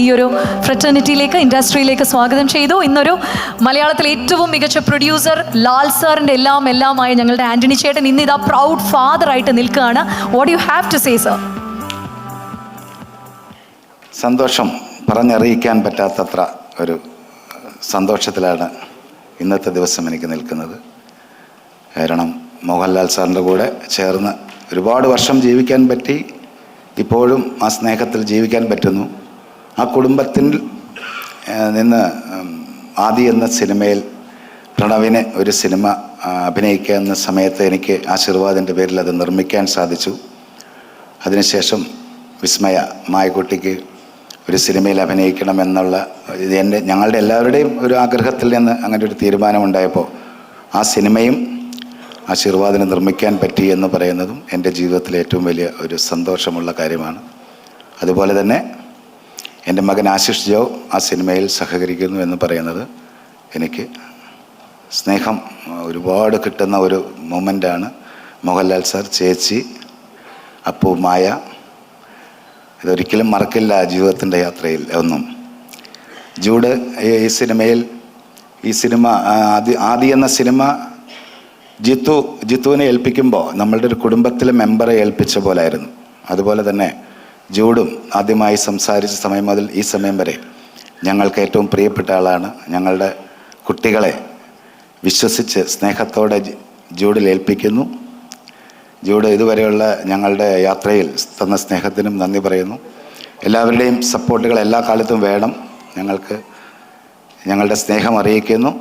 ഈ ഒരു ഫ്രറ്റേണിറ്റിയിലേക്ക് ഇൻഡസ്ട്രിയിലേക്ക് സ്വാഗതം ചെയ്തു. ഇന്നൊരു മലയാളത്തിലെ ഏറ്റവും മികച്ച പ്രൊഡ്യൂസർ ലാൽ സാറിന്റെ എല്ലാം എല്ലാമായ ഞങ്ങളുടെ ആന്റണി ചേട്ടൻ ഇന്ന് ഇതാ പ്രൗഡ് ഫാദർ ആയിട്ട് നിൽക്കുകയാണ്. What you have to say sir സന്തോഷം പറഞ്ഞറിയിക്കാൻ പറ്റാത്തത്ര ഒരു സന്തോഷത്തിലാണ് ഇന്നത്തെ ദിവസം എനിക്ക് നിൽക്കുന്നത്. കാരണം മോഹൻലാൽ സാറിന്റെ കൂടെ ചേർന്ന് ഒരുപാട് വർഷം ജീവിക്കാൻ പറ്റി ഇപ്പോഴും ആ സ്നേഹത്തിൽ ജീവിക്കാൻ പറ്റുന്നു. ആ കുടുംബത്തിൽ നിന്ന് ആദി എന്ന സിനിമയിൽ പ്രണവിനെ ഒരു സിനിമ അഭിനയിക്കുക എന്ന സമയത്ത് എനിക്ക് ആശീർവാദിന്റെ പേരിൽ അത് നിർമ്മിക്കാൻ സാധിച്ചു. അതിനുശേഷം വിസ്മയ മായക്കുട്ടിക്ക് ഒരു സിനിമയിൽ അഭിനയിക്കണം എന്നുള്ള എന്റെ ഞങ്ങളുടെ എല്ലാവരുടെയും ഒരു ആഗ്രഹത്തിൽ നിന്ന് അങ്ങനെ ഒരു തീരുമാനമുണ്ടായപ്പോൾ ആ സിനിമയും ആശീർവാദിന് നിർമ്മിക്കാൻ പറ്റി എന്ന് പറയുന്നതും എന്റെ ജീവിതത്തിലെ ഏറ്റവും വലിയ ഒരു സന്തോഷമുള്ള കാര്യമാണ്. അതുപോലെ തന്നെ എന്റെ മകൻ ആശിഷ് ജോ ആ സിനിമയിൽ സഹകരിക്കുന്നു എന്ന് പറയുന്നത് എനിക്ക് സ്നേഹം ഒരുപാട് കിട്ടുന്ന ഒരു മൊമെന്റാണ്. മോഹൻലാൽ സാർ ചേച്ചി അപ്പു മായ ഇതൊരിക്കലും മറക്കില്ല ജീവിതത്തിന്റെ യാത്രയിൽ ഒന്നും. ജൂഡ് ഈ- സിനിമയിൽ ഈ സിനിമ ആദ്യ ആദി ആദി എന്ന സിനിമ ജിത്തു ജിത്തുവിനെ ഏൽപ്പിക്കുമ്പോൾ നമ്മളുടെ ഒരു കുടുംബത്തിലെ മെമ്പറെ ഏൽപ്പിച്ച പോലായിരുന്നു. അതുപോലെ തന്നെ ജൂഡും ആദ്യമായി സംസാരിച്ച സമയം മുതൽ ഈ സമയം വരെ ഞങ്ങൾക്ക് ഏറ്റവും പ്രിയപ്പെട്ട ആളാണ്. ഞങ്ങളുടെ കുട്ടികളെ വിശ്വസിച്ച് സ്നേഹത്തോടെ ജൂഡിൽ ഏൽപ്പിക്കുന്നു. ജൂഡ് ഇതുവരെയുള്ള ഞങ്ങളുടെ യാത്രയിൽ തന്ന സ്നേഹത്തിനും നന്ദി പറയുന്നു. എല്ലാവരുടെയും സപ്പോർട്ടുകൾ എല്ലാ കാലത്തും വേണം. ഞങ്ങൾക്ക് ഞങ്ങളുടെ സ്നേഹം അറിയിക്കുന്നു.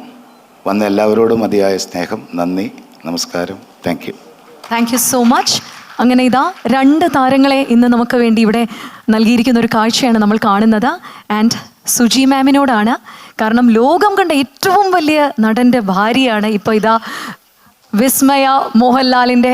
വന്ന എല്ലാവരോടും മതിയായ സ്നേഹം നന്ദി നമസ്കാരം. Thank you. Thank you so much അങ്ങനെ ഇതാ രണ്ട് താരങ്ങളെ ഇന്ന് നമുക്ക് വേണ്ടി ഇവിടെ നൽകിയിരിക്കുന്ന ഒരു കാഴ്ചയാണ് നമ്മൾ കാണുന്നത്. ആൻഡ് സുജി മാമിനോടാണ്. കാരണം ലോകം കണ്ട ഏറ്റവും വലിയ നടന്റെ ഭാര്യയാണ് ഇപ്പോൾ ഇതാ വിസ്മയ മോഹൻലാലിന്റെ